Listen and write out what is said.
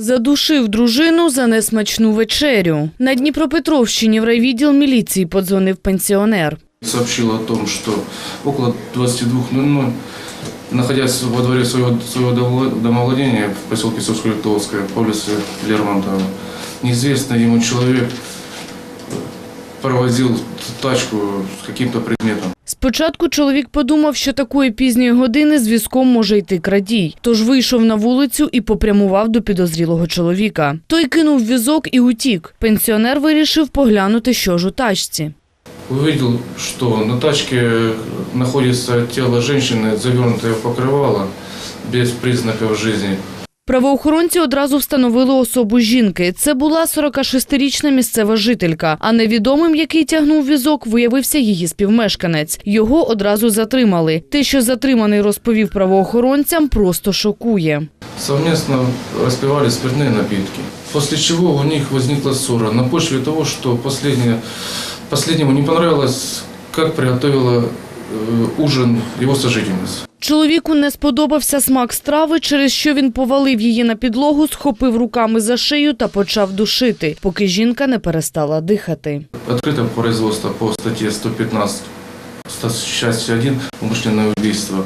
Задушив дружину за несмачну вечерю. На Дніпропетровщині в райвідділ міліції подзвонив пенсіонер. сообщил о том, что около 22.00, находясь во дворе своего, своего домо- домовладения в поселке Сушкулитовская по улице Лермонтова, неизвестный ему человек провозил тачку с каким-то предметом. Спочатку чоловік подумав, що такої пізньої години з візком може йти крадій, тож вийшов на вулицю і попрямував до підозрілого чоловіка. Той кинув візок і утік. Пенсіонер вирішив поглянути, що ж у тачці. Увидел, что на тачке находится тело женщины, завернутое в покрывало, без признаков жизни. Правоохоронці одразу встановили особу жінки. Це була 46-річна місцева жителька. А невідомим, який тягнув візок, виявився її співмешканець. Його одразу затримали. Те, що затриманий розповів правоохоронцям, просто шокує. Совместно распивали спиртные напитки. После чего у них возникла ссора на почве того, что последнее, последнему не понравилось, как приготовила ужин его сожительница. Чоловіку не сподобався смак страви, через що він повалив її на підлогу, схопив руками за шию та почав душити, поки жінка не перестала дихати. Відкрите производство по статті 115, часть 1, вбивство.